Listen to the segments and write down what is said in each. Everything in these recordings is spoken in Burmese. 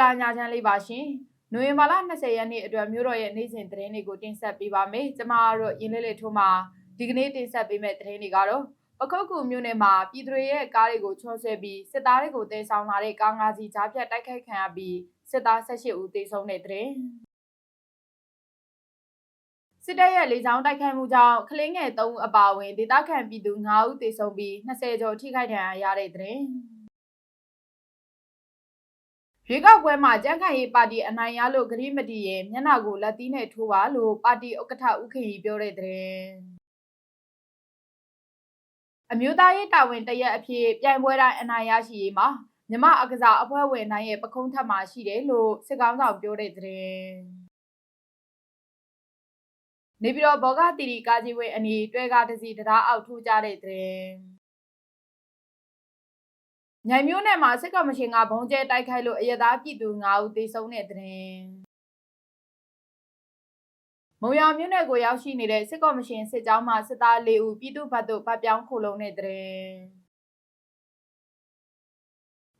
္ဂလာညချမ်းလေးပါရှင်။နိုဝင်ဘာလ20ရက်နေ့အတွက်မြို့တော်ရဲ့နေ့စဉ်သတင်းတွေကိုတင်ဆက်ပေးပါမယ်။ကျွန်မတို့ရင်းလေးလေးထိုးမှာဒီကနေ့တင်ဆက်ပေးမယ့်သတင်းတွေကတော့ပခုတ်ကူမြို့နယ်မှာပြည်သူတွေရဲ့ကားတွေကိုချောဆွဲပြီးစစ်သားတွေကိုတင်ဆောင်လာတဲ့ကားငါးစီးကြားဖြတ်တိုက်ခိုက်ခံရပြီးစစ်သား18ဦးသေဆုံးတဲ့သတင်း။စစ်တပ်ရဲ့လေကြောင်းတိုက်ခိုက်မှုကြောင့်ကလင်းငယ်3ဦးအပါအဝင်ဒေသခံပြည်သူ9ဦးသေဆုံးပြီး20ကျော်ထိခိုက်ဒဏ်ရာရတဲ့သတင်း။ ရွေးကောက်ပွဲမှာကြံ့ခိုင်ရေးပါတီအနိုင်ရလို့ဂရိမတီရဲ့မျက်နှာကိုလက်သီးနဲ့ထိုးပါလို့ပါတီဥက္ကဋ္ဌဦးခင်ကြီးပြောတဲ့သတင်းအမျိုးသားရေးတာဝန်တရက်အဖြစ်ပြိုင်ပွဲတိုင်းအနိုင်ရရှိရေးမှာမြမအကစားအဖွဲ့ဝင်နိုင်ရဲ့ပခုံးထက်မှာရှိတယ်လို့စစ်ကောင်းဆောင်ပြောတဲ့သတင်းနေပြည်တော်ဘောဂတီရီကာကြီးဝဲအနီးတွဲကားတစ်စီးတရားအောက်ထိုးကြတဲ့သတင်း ညိုင်မျိုးနယ်မှာစစ်ကောင်မရှင်ကဘုံကျဲတိုက်ခိုက်လို့အရသားပြည်သူ9ဦးသေဆုံးတဲ့သတင်းမုံရမြို့နယ်ကိုရောက်ရှိနေတဲ့စစ်ကောင်မရှင်စစ်ကြောင်းမှစစ်သား၄ဦးပြည်သူ့ဘက်သို့ဗတ်ပြောင်းခိုလုံတဲ့သတင်း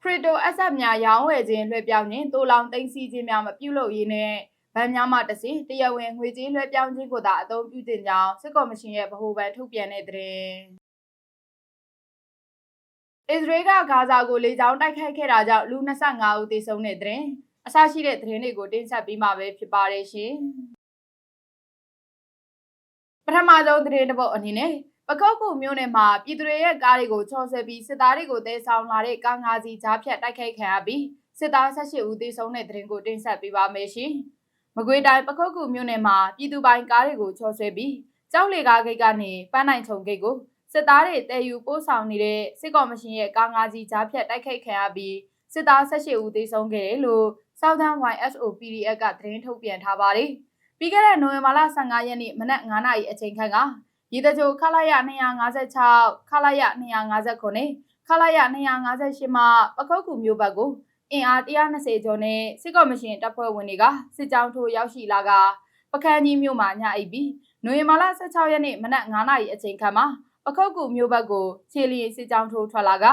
ဖရီတိုအက်ဆက်များရောင်းဝယ်ခြင်းလွှဲပြောင်းခြင်းတိုးလောင်သိမ်းဆည်းခြင်းများမပြုလုပ်ရင်းနဲ့ဗန်များမှတစီတရားဝင်ငွေကြေးလွှဲပြောင်းခြင်းကိုသာအသုံးပြုတင်ကြောင်းစစ်ကော်မရှင်ရဲ့ဗဟိုဘဏ်ထုတ်ပြန်တဲ့သတင်း အစ္စရေးကဂါဇာကိုလေကြောင်းတိုက်ခိုက်ခဲ့တာကြောင့်လူ25ဦးသေဆုံးတဲ့သတင်းအဆရှိတဲ့သတင်းတွေကိုတင်ဆက်ပြီးမှာပဲဖြစ်ပါတယ်ရှင်ပထမဆုံးသတင်းတစ်ပုဒ်အနေနဲ့ပကောက်ကူမြို့နယ်မှာပြည်သူတွေရဲ့ကားတွေကိုချော်ဆဲပြီးစစ်သားတွေကိုတဲဆောင်လာတဲ့ကားငါးစီးကြားဖြတ်တိုက်ခိုက်ခံရပြီးစစ်သား18ဦးသေဆုံးတဲ့သတင်းကိုတင်ဆက်ပေးပါမယ်ရှင်။မကွေးတိုင်းပကောက်ကူမြို့နယ်မှာပြည်သူပိုင်ကားတွေကိုချော်ဆဲပြီးကြောက်လေကားဂိတ်ကနေပန်းနိုင်ချုံဂိတ်ကို စစ်သားတွေတည်ယူပို့ဆောင်နေတဲ့စစ်ကော်မရှင်ရဲ့ကားငါးစီးကြားဖြတ်တိုက်ခိုက်ခံရပြီးစစ်သား18ဦးသေဆုံးခဲ့တယ်လို့ Southern YSO PDF ကသတင်းထုတ်ပြန်ထားပါတယ်။ပြီးခဲ့တဲ့နိုဝင်ဘာလ15ရက်နေ့မနက်9:00နာရီအချိန်ခန့်ကရေတကြိုခလာရ256ခလာရ259ခလာရ258မှာပခုတ်ကူမျိုးဘက်ကိုအင်အား120ကျော်နဲ့စစ်ကော်မရှင်တပ်ဖွဲ့ဝင်တွေကစစ်ကြောင်းထိုးရောက်ရှိလာကပကန်းကြီးမြို့မှာညအိပ်ပြီးနိုဝင်ဘာလ16ရက်နေ့မနက်9:00နာရီအချိန်ခန့်မှာ ပခုတ်ကူမျိုးဘက်ကိုခြေလျင်စစ်ကြောင်းထိုးထွက်လာက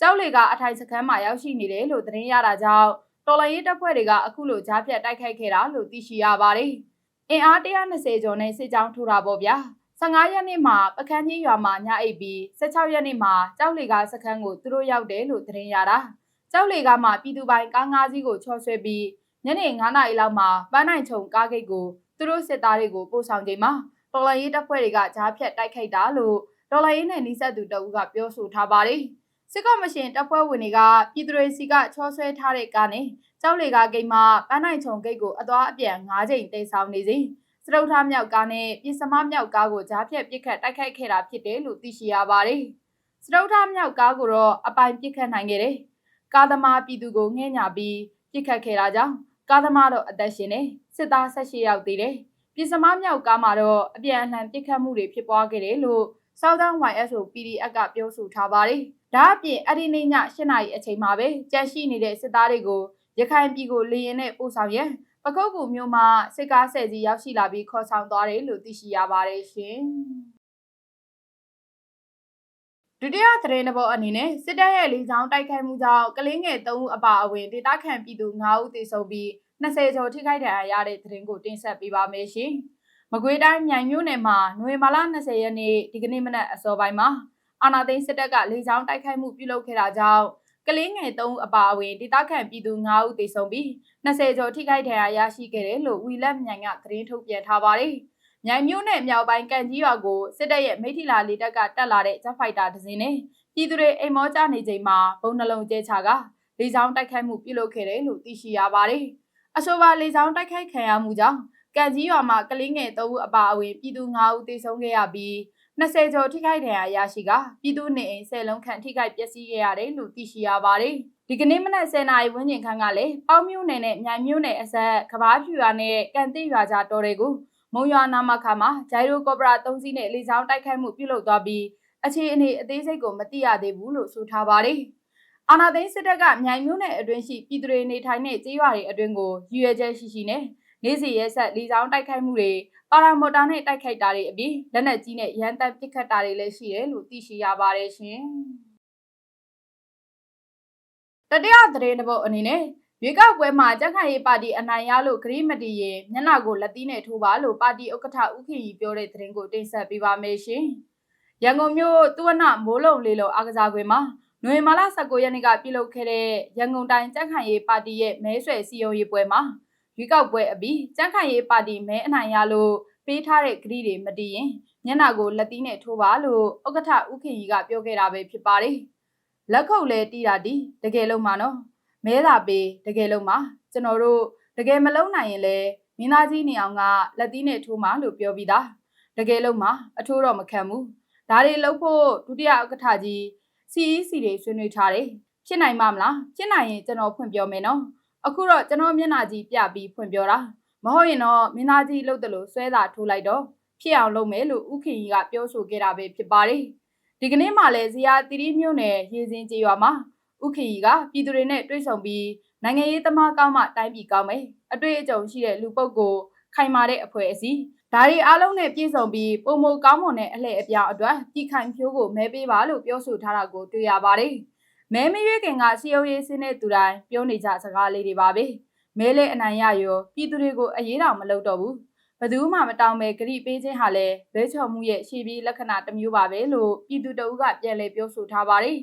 ကျောက်လေကအထိုင်စခန်းမှာရောက်ရှိနေတယ်လို့သတင်းရတာကြောင့်တော်လိုင်းရေးတပ်ဖွဲ့တွေကအခုလိုကြားဖြတ်တိုက်ခိုက်ခဲ့တာလို့သိရှိရပါတယ်။အင်အား120ကျော်နဲ့စစ်ကြောင်းထိုးတာပေါ့ဗျာ။15ရက်နေ့မှာပကန်းကြီးရွာမှာညအိပ်ပြီး16ရက်နေ့မှာကြောက်လေကစခန်းကိုသူတို့ရောက်တယ်လို့သတင်းရတာ။ကြောက်လေကမှပြည်သူပိုင်ကားငါးစီးကိုချော်ဆွဲပြီးညနေ9:00နာရီလောက်မှာပန်းနိုင်ချုံကားဂိတ်ကိုသူတို့စစ်သားတွေကိုပို့ဆောင်ချိန်မှာတော်လိုင်းရေးတပ်ဖွဲ့တွေကကြားဖြတ်တိုက်ခိုက်တာလို့ ဒေါ်လာရင်းနဲ့နှိစက်သူတအုပ်ကပြောဆိုထားပါတယ်။စစ်ကော်မရှင်တပ်ဖွဲ့ဝင်တွေကပြည်သူတွေစီကချောဆွဲထားတဲ့ကားနဲ့ကြောက်လေကားဂိတ်မှာပန်းနိုင်ချုံဂိတ်ကိုအသွားအပြန်၅ချိန်တိတ်ဆောင်နေစဉ်စတုထမြောက်ကားနဲ့ပြည်စမမြောက်ကားကိုကြားဖြတ်ပစ်ခတ်တိုက်ခိုက်ခဲ့တာဖြစ်တယ်လို့သိရှိရပါတယ်။စတုထမြောက်ကားကိုတော့အပိုင်ပစ်ခတ်နိုင်ခဲ့တယ်။ကားသမားပြည်သူကိုငှဲ့ညာပြီးပစ်ခတ်ခဲ့တာကြောင့်ကားသမားတော့အသက်ရှင်နေစစ်သား၁၈ယောက်သေးတယ်။ပြည်စမမြောက်ကားမှာတော့အပြန်အလှန်ပစ်ခတ်မှုတွေဖြစ်ပွားခဲ့တယ်လို့ Southern YSO PDF ကပြောဆိုထားပါတယ်။ဒါအပြင်အဲ့ဒီနေ့ည၈နာရီအချိန်မှာပဲကြန့်ရှိနေတဲ့စစ်သားတွေကိုရခိုင်ပြည်ကိုလေရင်နဲ့ပို့ဆောင်ရန်ပကုတ်ကူမြို့မှာစစ်ကားဆယ်စီရောက်ရှိလာပြီးခေါ်ဆောင်သွားတယ်လို့သိရှိရပါတယ်ရှင်။ဒုတိယသတင်းတစ်ပုဒ်အနေနဲ့စစ်တပ်ရဲ့လေကြောင်းတိုက်ခိုက်မှုကြောင့်ကလင်းငယ်၃ဦးအပါအဝင်ဒေသခံပြည်သူ၅ဦးသေဆုံးပြီး20ကျော်ထိခိုက်ဒဏ်ရာရတဲ့သတင်းကိုတင်ဆက်ပေးပါမယ်ရှင်။ မကွေးတိုင်းမြိုင်မြို့နယ်မှာနိုဝင်ဘာလ20ရက်နေ့ဒီကနေ့မနက်အစောပိုင်းမှာအာနာသိန်းစစ်တပ်ကလေကြောင်းတိုက်ခိုက်မှုပြုလုပ်ခဲ့တာကြောင့်ကလေးငယ်3ဦးအပါအဝင်ဒေသခံပြည်သူ9ဦးသေဆုံးပြီး20ကျော်ထိခိုက်ဒဏ်ရာရရှိခဲ့တယ်လို့ဝီလက်မြိုင်ကသတင်းထုတ်ပြန်ထားပါတယ်။မြိုင်မြို့နယ်မြောက်ပိုင်းကန်ကြီးရွာကိုစစ်တပ်ရဲ့မိထီလာလေတပ်ကတက်လာတဲ့ဂျက်ဖိုက်တာတစ်စင်းနဲ့ပြည်သူတွေအိမ်မောကြနေချိန်မှာဘုံနှလုံးကျဲချကလေကြောင်းတိုက်ခိုက်မှုပြုလုပ်ခဲ့တယ်လို့သိရှိရပါတယ်။အဆိုပါလေကြောင်းတိုက်ခိုက်ခံရမှုကြောင့် ကံကြီးရွာမှာကလေးငယ်၃ဦးအပါအဝင်ပြည်သူ၅ဦးသေဆုံးခဲ့ရပြီး20ကျော်ထိခိုက်ဒဏ်ရာရရှိကပြည်သူနေအိမ်၁၀လုံးခန့်ထိခိုက်ပျက်စီးခဲ့ရတယ်လို့သိရှိရပါတယ်။ဒီကနေ့မနက်10:00နာရီဝန်းကျင်ခန့်ကလည်းပေါင်းမြို့နယ်နဲ့မြိုင်မြို့နယ်အဆက်ကဘာဖြူရွာနဲ့ကန်တိရွာကြားတော်တွေကိုမုံရွာနာမခါမှာဂျိုင်ရိုကော့ပရာ၃စီးနဲ့လေကြောင်းတိုက်ခိုက်မှုပြုလုပ်သွားပြီးအခြေအနေအသေးစိတ်ကိုမသိရသေးဘူးလို့ဆိုထားပါတယ်။အာနာသိန်းစစ်တပ်ကမြိုင်မြို့နယ်အတွင်းရှိပြည်သူတွေနေထိုင်တဲ့ကျေးရွာတွေအတွင်းကိုရည်ရွယ်ချက်ရှိရှိနဲ့ နေ့စီရဲဆက်လီဆောင်တိုက်ခိုက်မှုတွေပါရာမော်တာနဲ့တိုက်ခိုက်တာတွေအပြင်လက်နက်ကြီးနဲ့ရန်တပ်ပစ်ခတ်တာတွေလည်းရှိတယ်လို့သိရှိရပါတယ်ရှင်။တတိယသတင်းတစ်ပုဒ်အနေနဲ့ရွေးကောက်ပွဲမှာကြက်ခိုင်ရေးပါတီအနိုင်ရလို့ဂရိမတီရင်မျက်နှာကိုလက်သီးနဲ့ထိုးပါလို့ပါတီဥက္ကဋ္ဌဦးခင်ကြီးပြောတဲ့သတင်းကိုတင်ဆက်ပေးပါမယ်ရှင်။ရန်ကုန်မြို့သွဝနမိုးလုံလေးလုံအားကစားကွင်းမှာနိုဝင်ဘာလ19ရက်နေ့ကပြုလုပ်ခဲ့တဲ့ရန်ကုန်တိုင်းကြက်ခိုင်ရေးပါတီရဲ့မဲဆွယ်စည်းရုံးရေးပွဲမှာ ရွေးကောက်ပွဲအပြီးကြက်ခိုင်ရေးပါတီမဲအနိုင်ရလို့ပေးထားတဲ့ဂရိတွေမတီးရင်မျက်နှာကိုလက်သီးနဲ့ထိုးပါလို့ဥက္ကဋ္ဌဦးခင်ကြီးကပြောခဲ့တာပဲဖြစ်ပါတယ်။လက်ခုပ်လဲတီးတာတီးတကယ်လို့မနော်မဲလာပေးတကယ်လို့မကျွန်တော်တို့တကယ်မလုံးနိုင်ရင်လဲမင်းသားကြီးနေအောင်ကလက်သီးနဲ့ထိုးမှလို့ပြောပြီးသားတကယ်လို့မအထိုးတော့မခံဘူးဒါတွေလုပ်ဖို့ဒုတိယဥက္ကဋ္ဌကြီး CEC တွေဆွေးနွေးထားတယ်ဖြစ်နိုင်မှာမလားဖြစ်နိုင်ရင်ကျွန်တော်ဖွင့်ပြောမယ်နော် အခုတော့ကျွန်တော်မျက်နှာကြီးပြပြီးဖွင့်ပြောတာမဟုတ်ရင်တော့မင်းသားကြီးလှုပ်တယ်လို့ဆွဲတာထိုးလိုက်တော့ဖြစ်အောင်လုပ်မယ်လို့ဥခင်ကြီးကပြောဆိုခဲ့တာပဲဖြစ်ပါတယ်ဒီကနေ့မှလည်းဇီယာတီရီမြို့နယ်ရေစင်းကျေးရွာမှာဥခင်ကြီးကပြည်သူတွေနဲ့တွေ့ဆုံပြီးနိုင်ငံရေးသမားကောင်းမှတိုင်းပြည်ကောင်းမယ်အတွေ့အကြုံရှိတဲ့လူပုဂ္ဂိုလ်ခိုင်မာတဲ့အဖွဲ့အစည်းဒါတွေအားလုံးနဲ့ပြည့်စုံပြီးပုံမကောင်းမွန်တဲ့အလှည့်အပြောင်းအတွက်ပြည်ခိုင်ဖြိုးကိုမဲပေးပါလို့ပြောဆိုထားတာကိုတွေ့ရပါတယ် မဲမရွေးခင်ကစီယုံရေးစင်းတဲ့သူတိုင်းပြောနေကြစကားလေးတွေပါပဲမဲလဲအနိုင်ရရောပြည်သူတွေကိုအရေးတော်မလုပ်တော့ဘူးဘယ်သူမှမတောင်းပဲဂရိပေးခြင်းဟာလည်းဘဲချော်မှုရဲ့ရှေ့ပြေးလက္ခဏာတစ်မျိုးပါပဲလို့ပြည်သူတအုပ်ကပြန်လည်ပြောဆိုထားပါတယ်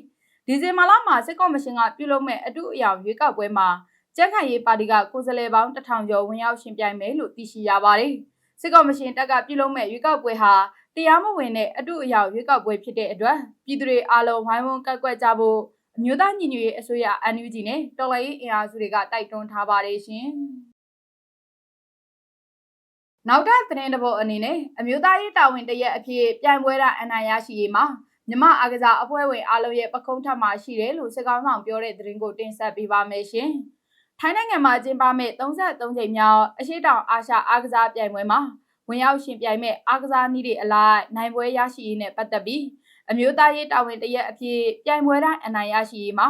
ဒီဇင်ဘာလမှာစစ်ကော်မရှင်ကပြုလုပ်မဲ့အတုအယောင်ရွေးကောက်ပွဲမှာကြက်ခိုင်ရေးပါတီကကိုယ်စားလှယ်ပေါင်း1000ကျော်ဝင်ရောက်ရှင်ပြိုင်မယ်လို့သိရှိရပါတယ်။စစ်ကော်မရှင်တပ်ကပြုလုပ်မဲ့ရွေးကောက်ပွဲဟာတရားမဝင်တဲ့အတုအယောင်ရွေးကောက်ပွဲဖြစ်တဲ့အတွက်ပြည်သူတွေအားလုံးဝိုင်းဝန်းကန့်ကွက်ကြဖို့ အမျိုးသားညီညွတ်ရေးအစိုးရ NUG နဲ့တော်လှန်ရေးအင်အားစုတွေကတိုက်တွန်းထားပါတယ်ရှင်။နောက်ထပ်သတင်းတစ်ပုဒ်အနေနဲ့အမျိုးသားရေးတာဝန်တရက်အဖြစ်ပြိုင်ပွဲတာအနိုင်ရရှိရေးမှာမြမအားကစားအဖွဲ့ဝင်အားလုံးရဲ့ပခုံးထပ်မှာရှိတယ်လို့စကောင်းဆောင်ပြောတဲ့သတင်းကိုတင်ဆက်ပေးပါမယ်ရှင်။ထိုင်းနိုင်ငံမှာကျင်းပမဲ့33ချိန်မြောက်အရှိတောင်အာရှအားကစားပြိုင်ပွဲမှာဝင်ရောက်ရှင်ပြိုင်မဲ့အားကစားနည်းတွေအလိုက်နိုင်ပွဲရရှိရေးနဲ့ပတ်သက်ပြီး အမျိုးသားရေးတာဝန်တရက်အဖြစ်ပြိုင်ပွဲတိုင်းအနိုင်ရရှိရေးမှာ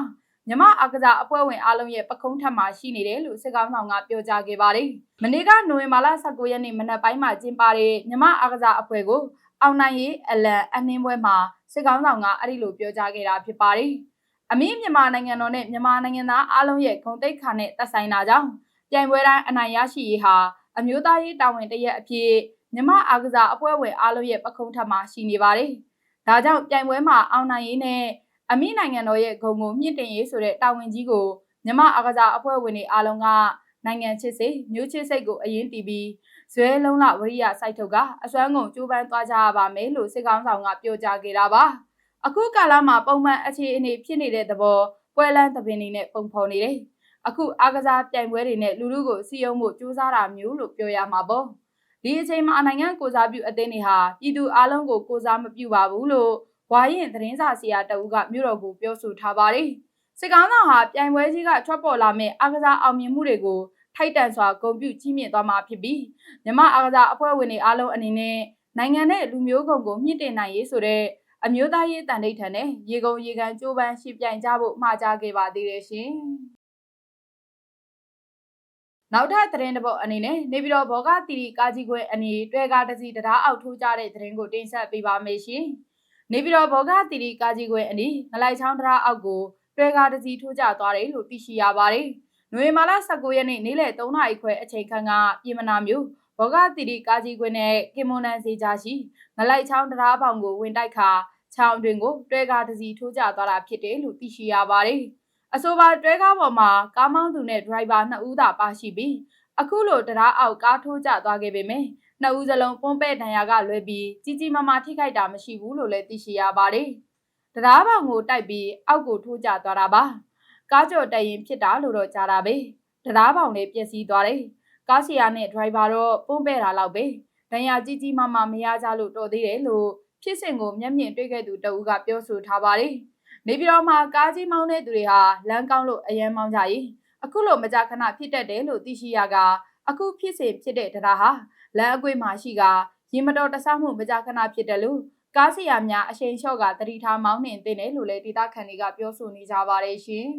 မြမအားကစားအဖွဲ့ဝင်အားလုံးရဲ့ပခုံးထပ်မှာရှိနေတယ်လို့စစ်ကောင်ဆောင်ကပြောကြားခဲ့ပါတယ်။မနေ့ကနိုဝင်ဘာလ19ရက်နေ့မနက်ပိုင်းမှာကျင်းပတဲ့မြမအားကစားအဖွဲ့ကိုအောင်နိုင်ရေးအလံအနှင်းပွဲမှာစစ်ကောင်ဆောင်ကအဲ့ဒီလိုပြောကြားခဲ့တာဖြစ်ပါတယ်။အမင်းမြန်မာနိုင်ငံတော်နဲ့မြန်မာနိုင်ငံသားအားလုံးရဲ့ဂုဏ်သိက္ခာနဲ့သက်ဆိုင်တာကြောင့်ပြိုင်ပွဲတိုင်းအနိုင်ရရှိရေးဟာအမျိုးသားရေးတာဝန်တရက်အဖြစ်မြန်မာအားကစားအဖွဲ့ဝင်အားလုံးရဲ့ပခုံးထပ်မှာရှိနေပါတယ်။ ဒါကြောင့်ပြိုင်ပွဲမှာအောင်နိုင်ရေးနဲ့အမိနိုင်ငံတော်ရဲ့ဂုဏ်ကိုမြင့်တင်ရေးဆိုတဲ့တာဝန်ကြီးကိုမြန်မာအားကစားအဖွဲ့ဝင်တွေအားလုံးကနိုင်ငံချစ်စိတ်မျိုးချစ်စိတ်ကိုအရင်တည်ပြီးဇွဲလုံးလဝရိယစိုက်ထုတ်ကအစွမ်းကုန်ကြိုးပမ်းသွားကြရပါမယ်လို့စစ်ကောင်ဆောင်ကပြောကြားခဲ့တာပါအခုကာလမှာပုံမှန်အခြေအနေဖြစ်နေတဲ့သဘောပွဲလန်းသပင်တွေနဲ့ပုံဖော်နေတယ်အခုအားကစားပြိုင်ပွဲတွေနဲ့လူလူကိုစီယုံမှုစူးစမ်းတာမျိုးလို့ပြောရမှာပေါ့ ဒီအချိန်မှာနိုင်ငံကိုစားပြုအသင်းတွေဟာပြည်သူအလုံးကိုကိုစားမပြုပါဘူးလို့ဝါရင်သတင်းစာဆရာတဦးကမြို့တော်ကိုပြောဆိုထားပါတယ်စစ်ကောင်ဆောင်ဟာပြိုင်ပွဲကြီးကထွက်ပေါ်လာမဲ့အားကစားအောင်မြင်မှုတွေကိုထိုက်တန်စွာဂုဏ်ပြုကြီးမြင့်သွားမှာဖြစ်ပြီးမြမအားကစားအဖွဲ့ဝင်တွေအားလုံးအနေနဲ့နိုင်ငံနဲ့လူမျိုးကုန်ကိုမြင့်တင်နိုင်ရေးဆိုတဲ့အမျိုးသားရေးတန်ဋိဌာန်နဲ့ရေကုန်ရေကန်ကြိုးပမ်းရှိပြိုင်ကြဖို့မှာကြားခဲ့ပါသေးတယ်ရှင်။ နောက်ထပ်သတင်းတစ်ပုဒ်အနေနဲ့နေပြည်တော်ဘောဂတီရီကာကြီးခွဲအနီတွဲကားတစ်စီးတရားအောက်ထိုးကြတဲ့သတင်းကိုတင်ဆက်ပေးပါမယ်ရှင်။နေပြည်တော်ဘောဂတီရီကာကြီးခွဲအနီငလိုက်ချောင်းတရားအောက်ကိုတွဲကားတစ်စီးထိုးကြသွားတယ်လို့သိရှိရပါတယ်။နွေမာလာ19ရက်နေ့နေ့လယ်3နာရီခွဲအချိန်ခန့်ကပြည်မနာမျိုးဘောဂတီရီကာကြီးကွင်းနဲ့ကင်မွန်နန်စီကြားရှိငလိုက်ချောင်းတရားပေါင်ကိုဝင်တိုက်ခါချောင်းတွင်ကိုတွဲကားတစ်စီးထိုးကျသွားတာဖြစ်တယ်လို့သိရှိရပါတယ်။ အဆိုပါတွဲကားပေါ်မှာကားမောင်းသူနဲ့ဒရိုက်ဘာ2ဦးသာပါရှိပြီးအခုလိုတရားအောက်ကားထိုးကျသွားခဲ့ပေမယ့်နှစ်ဦးစလုံးပွန်းပဲ့ဒဏ်ရာကလွဲပြီးကြီးကြီးမားမားထိခိုက်တာမရှိဘူးလို့လည်းသိရှိရပါတယ်။တရားပေါင်ကိုတိုက်ပြီးအောက်ကိုထိုးကျသွားတာပါ။ကားကြော်တက်ရင်ဖြစ်တာလို့တော့ကြားတာပဲတရားပေါင်လေးပျက်စီးသွားတယ်ကားဆီယာနဲ့ဒရိုင်ဘာတော့ပုံးပဲ့တာလောက်ပဲဒဏ်ရာကြီးကြီးမားမားမရကြလို့တော်သေးတယ်လို့ဖြစ်စဉ်ကိုမျက်မြင်တွေ့ခဲ့သူတဦးကပြောဆိုထားပါတယ် နေပြည်တော်မှာကားကြီးမောင်းတဲ့သူတွေဟာလမ်းကောင်းလို့အယမ်းမောင်းကြရင်အခုလိုမကြခဏဖြစ်တတ်တယ်လို့သိရှိရကအခုဖြစ်စဉ်ဖြစ်တဲ့တရားဟာလမ်းအကွေ့မှာရှိကရင်မတော်တဆမှုမကြခဏဖြစ်တယ်လို့ကားစီယာများအရှိန်လျှော့ကတတိထားမောင်းနှင်တင်တယ်လို့လည်းဒေသခံတွေကပြောဆိုနေကြပါတယ်ရှင်။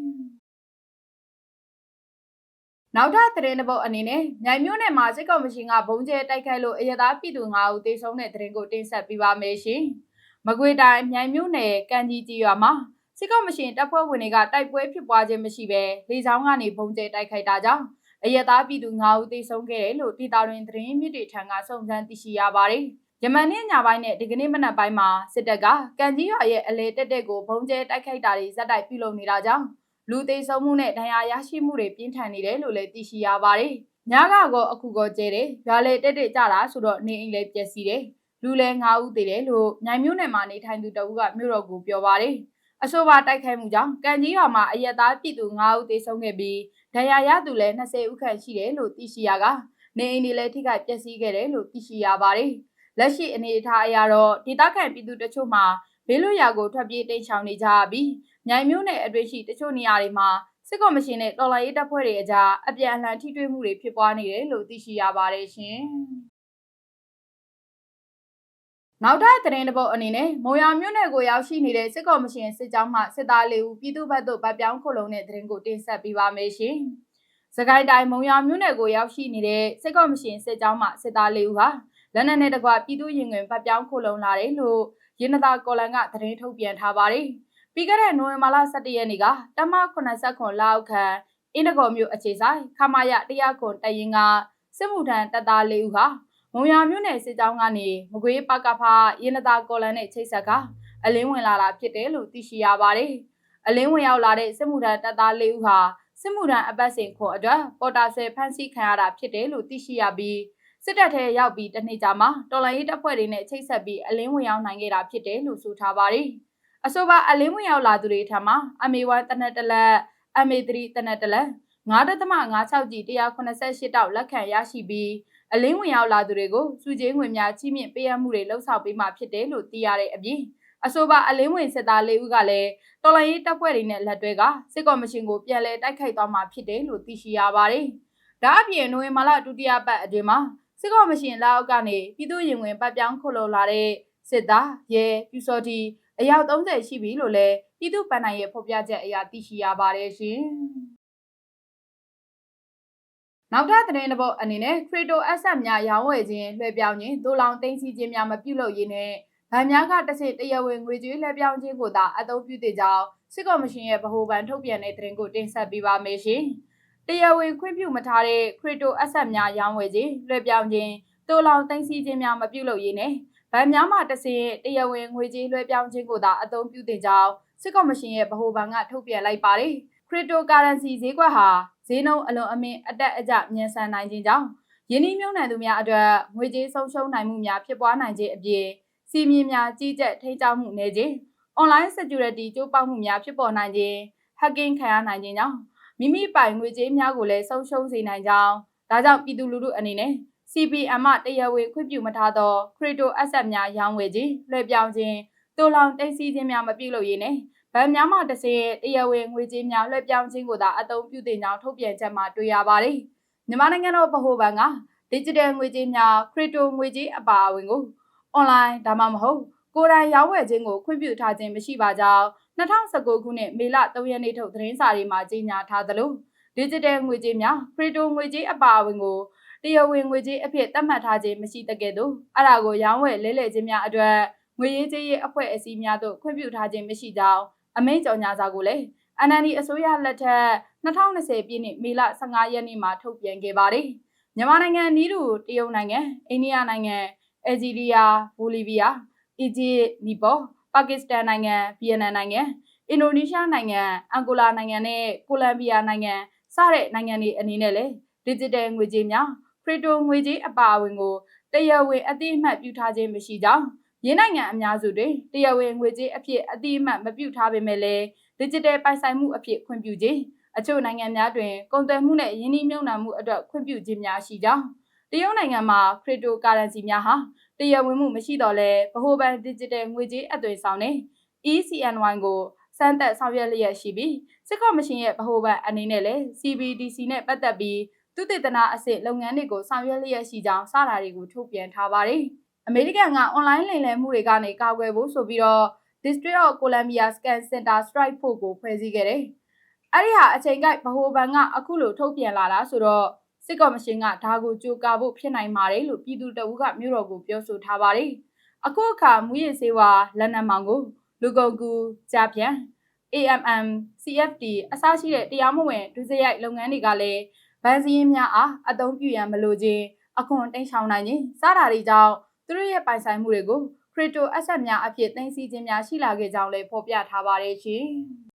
နောက်ထပ်သတင်းတစ်ပုဒ်အနေနဲ့မြိုင်မြို့နယ်မှာစစ်ကောင်မရှင်ကဘုံကျဲတိုက်ခိုက်လို့အရသာပြည်သူ9ဦးသေဆုံးတဲ့သတင်းကိုတင်ဆက်ပေးပါမယ်ရှင်။မကွေတိုင်းမြိုင်မြို့နယ်ကံကြီးကြီးရွာမှာ စစ်ကောင်မရှင်တပ်ဖွဲ့ဝင်တွေကတိုက်ပွဲဖြစ်ပွားခြင်းမရှိဘဲလေကြောင်းကနေပုံကျဲတိုက်ခိုက်တာကြောင့်အရသားပြည်သူ9ဦးသေဆုံးခဲ့တယ်လို့ဒေတာတွင်သတင်းမြစ်တွေထံကစုံစမ်းသိရှိရပါတယ်။ယမန်နေ့ညပိုင်းနဲ့ဒီကနေ့မနက်ပိုင်းမှာစစ်တပ်ကကံကြီးရွာရဲ့အလဲတက်တက်ကိုပုံကျဲတိုက်ခိုက်တာတွေဇက်တိုက်ပြုလုပ်နေတာကြောင့်လူသေဆုံးမှုနဲ့ဒဏ်ရာရရှိမှုတွေပြင်းထန်နေတယ်လို့လည်းသိရှိရပါတယ်။ညကတော့အခုကောကျဲတယ်။ရွာလေတက်တက်ကြတာဆိုတော့နေအိမ်လည်းပျက်စီးတယ်။လူလည်း9ဦးသေတယ်လို့မြိုင်မြို့နယ်မှာနေထိုင်သူတအုပ်ကမြို့တော်ကိုပြောပါတယ်။ အဆိုပါတိုက်ခိုက်မှုကြောင့်ကံကြီးရွာမှာအရက်သားပြည်သူ9ဦးသေဆုံးခဲ့ပြီးဒဏ်ရာရသူလည်း20ဦးခန့်ရှိတယ်လို့သိရှိရကနေအိမ်တွေလည်းထိခိုက်ပျက်စီးခဲ့တယ်လို့သိရှိရပါတယ်။လက်ရှိအနေအထားအရတော့ဒေသခံပြည်သူတချို့မှာဘေးလွတ်ရာကိုထွက်ပြေးတိမ်းရှောင်နေကြပြီးမြိုင်မြို့နယ်အတွင်းရှိတချို့နေရာတွေမှာစစ်ကော်မရှင်နဲ့တော်လှန်ရေးတပ်ဖွဲ့တွေအကြားအပြန်အလှန်ထိတွေ့မှုတွေဖြစ်ပွားနေတယ်လို့သိရှိရပါတယ်ရှင်။ နောက်ထပ်သတင်းတစ်ပုဒ်အနေနဲ့မုံရမြို့နယ်ကိုရောက်ရှိနေတဲ့စစ်ကော်မရှင်စစ်ကြောင်းမှစစ်သားလေးဦးပြည်သူ့ဘက်သို့ဗတ်ပြောင်းခုလုံတဲ့သတင်းကိုတင်ဆက်ပေးပါမယ်ရှင်။စကိုင်းတိုင်းမုံရမြို့နယ်ကိုရောက်ရှိနေတဲ့စစ်ကော်မရှင်စစ်ကြောင်းမှစစ်သားလေးဦးဟာလက်နက်နဲ့တကွပြည်သူ့ရင်ဝင်ဗတ်ပြောင်းခုလုံလာတယ်လို့ရင်းနသာကော်လန်ကသတင်းထုတ်ပြန်ထားပါတယ်။ပြီးခဲ့တဲ့နိုဝင်ဘာလ17ရက်နေ့ကတမ89လောက်ခန့်အင်းတကော်မြို့အခြေဆိုင်ခမာယတရားခွန်တရင်ကစစ်မှုထမ်းတပ်သားလေးဦးဟာ မုံရမြို့နယ်စစ်ကြောင်းကနေမကွေးပကဖာရင်းနသာကော်လန်နဲ့ချိတ်ဆက်ကအလင်းဝင်လာတာဖြစ်တယ်လို့သိရှိရပါတယ်။အလင်းဝင်ရောက်လာတဲ့စစ်မှုထမ်းတပ်သားလေးဦးဟာစစ်မှုထမ်းအပတ်စဉ်ခေါ်အတွက်ပေါ်တာဆယ်ဖမ်းဆီးခံရတာဖြစ်တယ်လို့သိရှိရပြီးစစ်တပ်ထဲရောက်ပြီးတနေ့ကြာမှတော်လိုင်းရေးတပ်ဖွဲ့တွေနဲ့ချိတ်ဆက်ပြီးအလင်းဝင်ရောက်နိုင်ခဲ့တာဖြစ်တယ်လို့ဆိုထားပါတယ်။အဆိုပါအလင်းဝင်ရောက်လာသူတွေထံမှာအမေ1တနက်တလက်အမေ3တနက်တလက်9.56ကြီး188တောက်လက်ခံရရှိပြီး အလင်းဝင်ရောက်လာသူတွေကိုစုချင်းဝင်များကြီးမြင့်ပေးရမှုတွေလှုပ်ဆောင်ပေးမှဖြစ်တယ်လို့သိရတဲ့အပြင်အဆိုပါအလင်းဝင်စစ်သားလေးဦးကလည်းတော်လိုင်းရေးတပ်ဖွဲ့တွေနဲ့လက်တွဲကစစ်ကော်မရှင်ကိုပြန်လည်တိုက်ခိုက်သွားမှာဖြစ်တယ်လို့သိရှိရပါတယ်။ဒါအပြင်နိုဝင်ဘာလဒုတိယပတ်အတွင်းမှာစစ်ကော်မရှင်လက်အောက်ကနေပြည်သူ့ရင်ဝင်ပတ်ပြောင်းခုလိုလာတဲ့စစ်သားရဲပြူစော်တီအယောက်30ရှိပြီလို့လည်းပြည်သူ့ပန်းနိုင်ရဲ့ဖော်ပြချက်အရသိရှိရပါတယ်ရှင်။ နောက်ထပ်သတင်းတစ်ပုဒ်အနေနဲ့ Crypto Asset များရောင်းဝယ်ခြင်းလွှဲပြောင်းခြင်းဒိုလောင်သိမ်းဆည်းခြင်းများမပြုလုပ်ရင်းနဲ့ဗန်များကတစ်စစ်တရားဝင်ငွေကြေးလွှဲပြောင်းခြင်းကိုသာအသုံးပြုတဲ့ကြောင်းစစ်ကော်မရှင်ရဲ့ဗဟိုဘဏ်ထုတ်ပြန်တဲ့သတင်းကိုတင်ဆက်ပေးပါမယ်ရှင်။တရားဝင်ခွင့်ပြုမထားတဲ့ Crypto Asset များရောင်းဝယ်ခြင်းလွှဲပြောင်းခြင်းဒိုလောင်သိမ်းဆည်းခြင်းများမပြုလုပ်ရင်းနဲ့ဗန်များမှတစ်စစ်တရားဝင်ငွေကြေးလွှဲပြောင်းခြင်းကိုသာအသုံးပြုတဲ့ကြောင်းစစ်ကော်မရှင်ရဲ့ဗဟိုဘဏ်ကထုတ်ပြန်လိုက်ပါတယ်။ cryptocurrency ဈေးကွက်ဟာဈေးနှုန်းအလွန်အမင်းအတက်အကျမြန်ဆန်နိုင်ခြင်းကြောင့်ယင်းနှိမ့်မြုံနှံသူများအတွက်ငွေကြေးဆုံးရှုံးနိုင်မှုများဖြစ်ပွားနိုင်ခြင်းအပြင်စီမင်းများကြီးကြပ်ထိန်းချုပ်မှုနေခြင်း online security ကျိုးပေါက်မှုများဖြစ်ပေါ်နိုင်ခြင်း hacking ခံရနိုင်ခြင်းကြောင့်မိမိပိုင်ငွေကြေးများကိုလည်းဆုံးရှုံးစေနိုင်ကြောင်းဒါကြောင့်ပြည်သူလူထုအနေနဲ့ CPM မှတရားဝင်ခွင့်ပြုမထားသော crypto asset များရောင်းဝယ်ခြင်းလွှဲပြောင်းခြင်းတိုးလောင်တိတ်ဆီးခြင်းများမပြုလုပ်ရင်းနဲ့ ဗန်များမှတစ်စင်းတရားဝင်ငွေကြေးများလွှဲပြောင်းခြင်းကိုသာအသုံးပြုတင်ကြောင်းထုတ်ပြန်ချက်မှာတွေ့ရပါတယ်။မြန်မာနိုင်ငံတော်ဗဟိုဘဏ်က digital ငွေကြေးများ crypto ငွေကြေးအပါအဝင်ကို online ဒါမှမဟုတ်ကိုယ်တိုင်ရောင်းဝယ်ခြင်းကိုခွင့်ပြုထားခြင်းမရှိပါကြောင်း2019ခုနှစ်မေလ3ရက်နေ့ထုတ်သတင်းစာတွေမှာကြေညာထားသလို digital ငွေကြေးများ crypto ငွေကြေးအပါအဝင်ကိုတရားဝင်ငွေကြေးအဖြစ်သတ်မှတ်ထားခြင်းမရှိတဲ့ကဲ့သို့အဲ့ဒါကိုရောင်းဝယ်လဲလှယ်ခြင်းများအတွက်ငွေရေးကြေးရေးအဖွဲ့အစည်းများတို့ခွင့်ပြုထားခြင်းမရှိကြောင်း အမိန့်ကြော်ညာစာကိုလည်း NND အစိုးရလက်ထက်2020ပြည့်နှစ်မေလ15ရက်နေ့မှာထုတ်ပြန်ခဲ့ပါတယ်။မြန်မာနိုင်ငံနီးတူတရုတ်နိုင်ငံ၊အိန္ဒိယနိုင်ငံ၊အယ်ဂျီးရီးယား၊ဘိုလီဗီးယား၊အီဂျစ်၊နီပေါ၊ပါကစ္စတန်နိုင်ငံ၊ဗီယက်နမ်နိုင်ငံ၊အင်ဒိုနီးရှားနိုင်ငံ၊အန်ဂိုလာနိုင်ငံနဲ့ကိုလံဘီယာနိုင်ငံစတဲ့နိုင်ငံတွေအနေနဲ့လည်း digital ငွေကြေးများခရစ်တိုငွေကြေးအပါအဝင်ကိုတရားဝင်အသိအမှတ်ပြုထားခြင်းမရှိကြောင်း ရင်းနိုင်ငံအများစုတွင်တရားဝင်ငွေကြေးအဖြစ်အတိအမှတ်မပြုထားပေမဲ့လည်း digital ပိုင်ဆိုင်မှုအဖြစ်ခွင့်ပြုခြင်းအချို့နိုင်ငံများတွင်ကုန်သွယ်မှုနဲ့ယင်းနှိမ့်မြုံနှံမှုအတွက်ခွင့်ပြုခြင်းများရှိကြောင်းတရုတ်နိုင်ငံမှာ cryptocurrency များဟာတရားဝင်မှုမရှိတော့လဲဗဟိုဘဏ် digital ငွေကြေးအသွင်ဆောင်တဲ့ ECNY ကိုစမ်းသပ်ဆောင်ရွက်လျက်ရှိပြီးစစ်ကော်မရှင်ရဲ့ဗဟိုဘဏ်အနေနဲ့လည်း CBDC နဲ့ပတ်သက်ပြီးသူတေသနာအစစ်လုပ်ငန်းတွေကိုဆောင်ရွက်လျက်ရှိကြောင်းစတာတွေကိုထုတ်ပြန်ထားပါတယ်။ အမေရိကန်ကအွန်လိုင်းလိမ်လည်မှုတွေကနေကာကွယ်ဖို့ဆိုပြီးတော့ District of Columbia Scan Center Strike Force ကိုဖွဲ့စည်းခဲ့တယ်။အဲ့ဒီဟာအချိန်ကိုက်ဗဟိုဘဏ်ကအခုလိုထုတ်ပြန်လာတာဆိုတော့စစ်ကော်မရှင်ကဒါကိုကြိုးကာဖို့ဖြစ်နိုင်ပါတယ်လို့ပြည်သူတအုပ်ကမြို့တော်ကိုပြောဆိုထားပါတယ်။အခုအခါမူရည်စေဝါလက်နက်မောင်ကိုလူကုန်ကူကြားပြန် AMM CFD အစရှိတဲ့တရားမဝင်ဒုစရိုက်လုပ်ငန်းတွေကလည်းဗန်စီရင်များအားအသုံးပြုရန်မလိုခြင်းအခွန်တိန့်ဆောင်နိုင်ခြင်းစတာတွေကြောင့် သူတို့ရဲ့ပိုင်ဆိုင်မှုတွေကို crypto asset များအဖြစ်သိမ်းဆည်းခြင်းများရှိလာခဲ့ကြောင်းလည်းဖော်ပြထားပါတယ်ရှင်။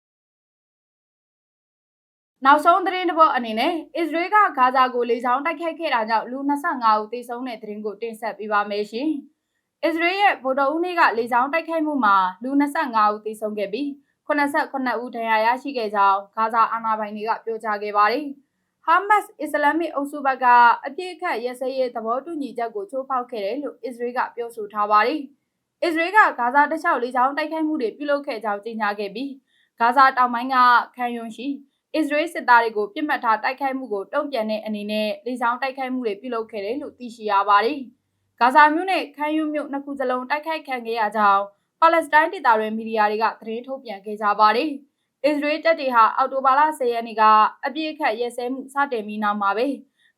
နောက်ဆုံးသတင်းတစ်ပုဒ်အနေနဲ့အစ္စရေးကဂါဇာကိုလေကြောင်းတိုက်ခိုက်ခဲ့တာကြောင့်လူ25ဦးသေဆုံးတဲ့သတင်းကိုတင်ဆက်ပေးပါမယ်ရှင်။အစ္စရေးရဲ့ဗိုလ်တော်ဦးနေ့ကလေကြောင်းတိုက်ခိုက်မှုမှာလူ25ဦးသေဆုံးခဲ့ပြီး89ဦးဒဏ်ရာရရှိခဲ့ကြောင်းဂါဇာအာဏာပိုင်တွေကပြောကြားခဲ့ပါတယ်။ Hamas အစ္စလာမစ်အုပ်စုဘက်ကအပြစ်အခတ်ရစရေးသဘောတူညီချက်ကိုချိုးဖောက်ခဲ့တယ်လို့အစ္စရေးကပြောဆိုထားပါတယ်။အစ္စရေးကဂါဇာတခြားလေကြောင်းတိုက်ခိုက်မှုတွေပြုလုပ်ခဲ့ကြောင်းကြေညာခဲ့ပြီးဂါဇာတောင်ပိုင်းကခံယွန်ရှိအစ္စရေးစစ်သားတွေကိုပြစ်မှတ်ထားတိုက်ခိုက်မှုကိုတုံ့ပြန်တဲ့အနေနဲ့လေကြောင်းတိုက်ခိုက်မှုတွေပြုလုပ်ခဲ့တယ်လို့သိရှိရပါတယ်။ဂါဇာမြို့နဲ့ခံယွန်မြို့နှစ်ခုစလုံးတိုက်ခိုက်ခံခဲ့ရကြောင်းပါလက်စတိုင်းဒေသတွင်မီဒီယာတွေကသတင်းထုတ်ပြန်ခဲ့ကြပါတယ်။ အစ္စရေးတပ်တွေဟာအော်တိုဘာလ10ရက်နေ့ကအပြစ်အခတ်ရဲစဲမှုစတင်ပြီးနောက်မှာပဲ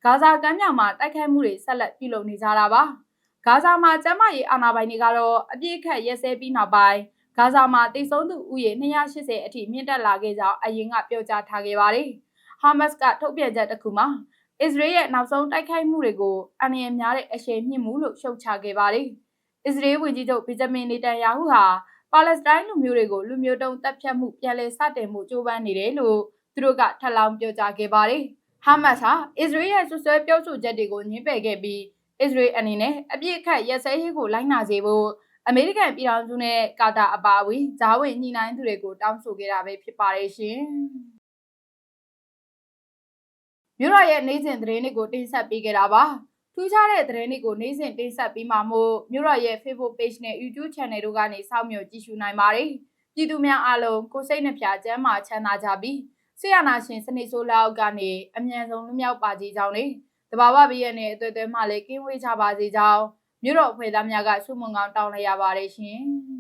ဂါဇာကမ်းမြောင်မှာတိုက်ခိုက်မှုတွေဆက်လက်ပြုလုပ်နေကြတာပါ။ဂါဇာမှာကျန်းမာရေးအာဏာပိုင်တွေကတော့အပြစ်အခတ်ရဲစဲပြီးနောက်ပိုင်းဂါဇာမှာတိတ်ဆုံးသူဥယေ280အထိမြင့်တက်လာခဲ့ကြောင်းအရင်ကပြောကြားထားခဲ့ပါတယ်။ဟာမတ်စ်ကထုတ်ပြန်ချက်တစ်ခုမှာအစ္စရေးရဲ့နောက်ဆုံးတိုက်ခိုက်မှုတွေကိုအန္တရာယ်များတဲ့အရှိန်မြင့်မှုလို့ရှုတ်ချခဲ့ပါတယ်။အစ္စရေးဝန်ကြီးချုပ်ဗီဇမင်နေတန်ယာဟုဟာ ပါလက်စတိုင်းလူမျိုးတွေကိုလူမျိုးတုံးတပ်ဖြတ်မှုပြန်လည်စတင်မှုကြိုးပမ်းနေတယ်လို့သူတို့ကထပ်လောင်းပြောကြားခဲ့ပါတယ်။ဟာမတ်စ်ဟာအစ္စရေးရဲ့ဆွဆွဲပြောဆိုချက်တွေကိုညှင်းပယ်ခဲ့ပြီးအစ္စရေးအနေနဲ့အပြစ်အခတ်ရက်စဲရေးကိုလိုက်နာစေဖို့အမေရိကန်ပြည်ထောင်စုနဲ့ကာတာအပါအဝင်ဂျားဝင်ညှိနှိုင်းသူတွေကိုတောင်းဆိုခဲ့တာပဲဖြစ်ပါတယ်ရှင်။မြို့ရရဲ့နေ့စဉ်သတင်းတွေကိုတင်ဆက်ပေးခဲ့တာပါ။ ထူးခြားတဲ့သတင်းတွေကိုနေ့စဉ်တင်ဆက်ပေးမှာမို့မြို့ရရဲ့ Facebook Page နဲ့ YouTube Channel တို့ကနေစောင့်မျှော်ကြည့်ရှုနိုင်ပါတယ်။ပြည်သူများအားလုံးကိုစိတ်နှပြကျန်းမာချမ်းသာကြပြီးဆီယနာရှင်စနေဆိုးလောက်ကနေအမြန်ဆုံးလွမြောက်ပါကြကြောင်းနဲ့တဘာဝဘေးရနဲ့အသွေးသွဲမှလည်းကင်းဝေးကြပါစေကြောင်းမြို့တော်အဖွဲ့သားများကဆုမွန်ကောင်းတောင်းလိုက်ရပါတယ်ရှင်။